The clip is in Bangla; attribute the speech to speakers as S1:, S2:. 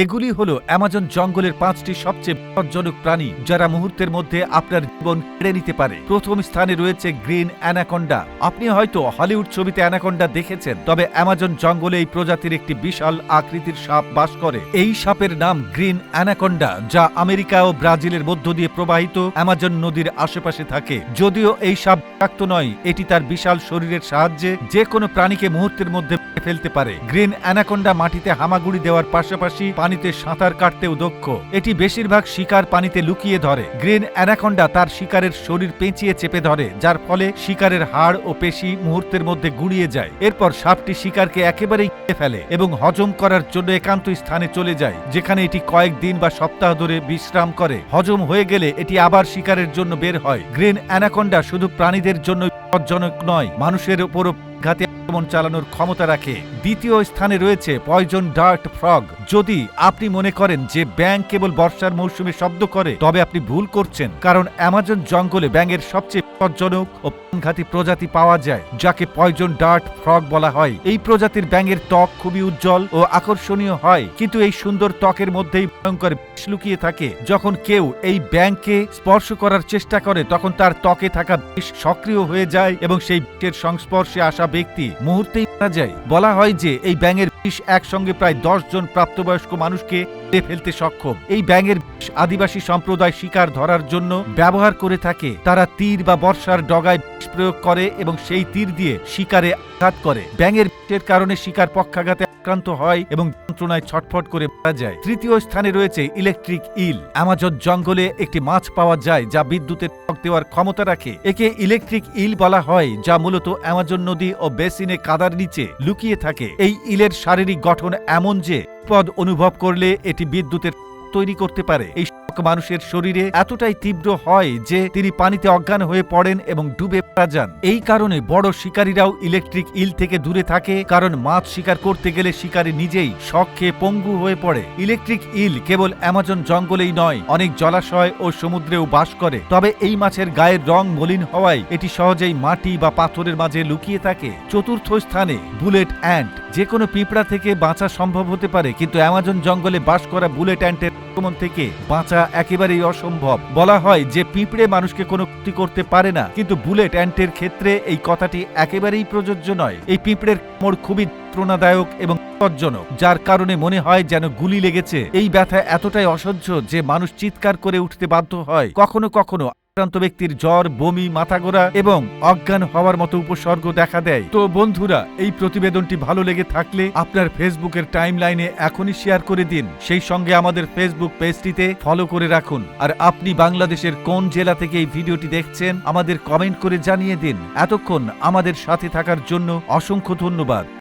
S1: এগুলি হলো অ্যামাজন জঙ্গলের পাঁচটি সবচেয়ে বিপজ্জনক প্রাণী, যারা মুহূর্তের মধ্যে আপনার জীবন কেড়ে নিতে পারে। প্রথম স্থানে রয়েছে গ্রিন অ্যানাকন্ডা। আপনি হয়তো হলিউড ছবিতে অ্যানাকন্ডা দেখেছেন, তবে অ্যামাজন জঙ্গলে এই প্রজাতির একটি বিশাল আকৃতির সাপ বাস করে। এই সাপের নাম গ্রিন অ্যানাকন্ডা, যা আমেরিকা ও ব্রাজিলের মধ্য দিয়ে প্রবাহিত অ্যামাজন নদীর আশেপাশে থাকে। যদিও এই সাপ বিষাক্ত নয়, এটি তার বিশাল শরীরের সাহায্যে যে কোনো প্রাণীকে মুহূর্তের মধ্যে ফেলতে পারে। গ্রিন অ্যানাকন্ডা মাটিতে হামাগুড়ি দেওয়ার পাশাপাশি পানিতে সাঁতার কাটতেও দক্ষ এটি বেশিরভাগ শিকার পানিতে লুকিয়ে ধরে। গ্রিন অ্যানাকন্ডা তার শিকারের শরীর পেঁচিয়ে চেপে ধরে, যার ফলে শিকারের হাড় ও পেশি মুহূর্তের মধ্যে গুড়িয়ে যায়। এরপর সাপটি শিকারকে একেবারেই ফেলে এবং হজম করার জন্য একান্ত স্থানে চলে যায়, যেখানে এটি কয়েকদিন বা সপ্তাহ ধরে বিশ্রাম করে। হজম হয়ে গেলে এটি আবার শিকারের জন্য বের হয়। গ্রিন অ্যানাকন্ডা শুধু প্রাণীদের জন্য বিপজ্জনক নয়, মানুষের উপরও ঘাতে আক্রমণ চালানোর ক্ষমতা রাখে। দ্বিতীয় স্থানে রয়েছে পয়জন ডার্ট ফ্রগ যদি আপনি মনে করেন যে ব্যাং কেবল বর্ষার মৌসুমে শব্দ করে, তবে আপনি ভুল করছেন। কারণ অ্যামাজন জঙ্গলে ব্যাঙের সবচেয়ে বিপজ্জনক ও প্রাণঘাতী প্রজাতি পাওয়া যায়, যাকে পয়জন ডার্ট ফ্রগ বলা হয়। এই প্রজাতির ব্যাঙের ত্বক খুবই উজ্জ্বল ও আকর্ষণীয় হয়, কিন্তু এই সুন্দর ত্বকের মধ্যেই ভয়ঙ্কর বিষ লুকিয়ে থাকে। যখন কেউ এই ব্যাংকে স্পর্শ করার চেষ্টা করে, তখন তার ত্বকে থাকা বিষ সক্রিয় হয়ে যায় এবং সেই বিষের সংস্পর্শে আসা ব্যক্তি মুহূর্তেই মারা যায়। বলা হয় যে, এই ব্যাঙের বিষ একসঙ্গে প্রায় দশ জন প্রাপ্তবয়স্ক মানুষকে মেরে ফেলতে সক্ষম। এই ব্যাঙের বিষ আদিবাসী সম্প্রদায় শিকার ধরার জন্য ব্যবহার করে থাকে। তারা তীর বা বর্ষার ডগায় প্রয়োগ করে এবং সেই তীর দিয়ে শিকারে আঘাত করে। ব্যাঙের বিষের কারণে শিকার পক্ষাঘাতে আক্রান্ত হয় এবং যন্ত্রণায় ছটফট করে মারা যায়। তৃতীয় স্থানে রয়েছে ইলেকট্রিক ইল। অ্যামাজন জঙ্গলে একটি মাছ পাওয়া যায় যা বিদ্যুতের টক দেওয়ার ক্ষমতা রাখে। একে ইলেকট্রিক ইল বলা হয়, যা মূলত অ্যামাজন নদী ও বেসিনে কাদার নিচে লুকিয়ে থাকে। এই ইলের শারীরিক গঠন এমন যে পদ অনুভব করলে এটি বিদ্যুতের তৈরি করতে পারে। এই মানুষের শরীরে এতটাই তীব্র হয় যে তিনি পানিতে অজ্ঞান হয়ে পড়েন এবং ডুবে যান। এই কারণে বড় শিকারীরাও ইলেকট্রিক ইল থেকে দূরে থাকে, কারণ মাছ শিকার করতে গেলে শিকারী নিজেই শখ খেয়ে পঙ্গু হয়ে পড়ে। ইলেকট্রিক ইল কেবল অ্যামাজন জঙ্গলেই নয়, অনেক জলাশয় ও সমুদ্রেও বাস করে। তবে এই মাছের গায়ের রং মলিন হওয়ায় এটি সহজেই মাটি বা পাথরের মাঝে লুকিয়ে থাকে। চতুর্থ স্থানে বুলেট অ্যান্ট যে কোনো পিঁপড়া থেকে বাঁচা সম্ভব হতে পারে, কিন্তু অ্যামাজন জঙ্গলে বাস করা বুলেট অ্যান্টের আক্রমণ থেকে বাঁচা একেবারেই অসম্ভব। বলা হয় যে পিঁপড়ে মানুষকে কোনো ক্ষতি করতে পারে না, কিন্তু বুলেট অ্যান্টের ক্ষেত্রে এই কথাটি একেবারেই প্রযোজ্য নয়। এই পিঁপড়ের কামড় খুবই যন্ত্রণাদায়ক এবং বিপজ্জনক, যার কারণে মনে হয় যেন গুলি লেগেছে। এই ব্যথা এতটাই অসহ্য যে মানুষ চিৎকার করে উঠতে বাধ্য হয়। কখনো কখনো আক্রান্ত ব্যক্তির জ্বর, বমি মাথা গোড়া এবং অজ্ঞান হওয়ার মতো উপসর্গ দেখা দেয়। তো বন্ধুরা, এই প্রতিবেদনটি ভালো লেগে থাকলে আপনার ফেসবুকের টাইম লাইনে এখনই শেয়ার করে দিন। সেই সঙ্গে আমাদের ফেসবুক পেজটিতে ফলো করে রাখুন। আর আপনি বাংলাদেশের কোন জেলা থেকে এই ভিডিওটি দেখছেন, আমাদের কমেন্ট করে জানিয়ে দিন। এতক্ষণ আমাদের সাথে থাকার জন্য অসংখ্য ধন্যবাদ।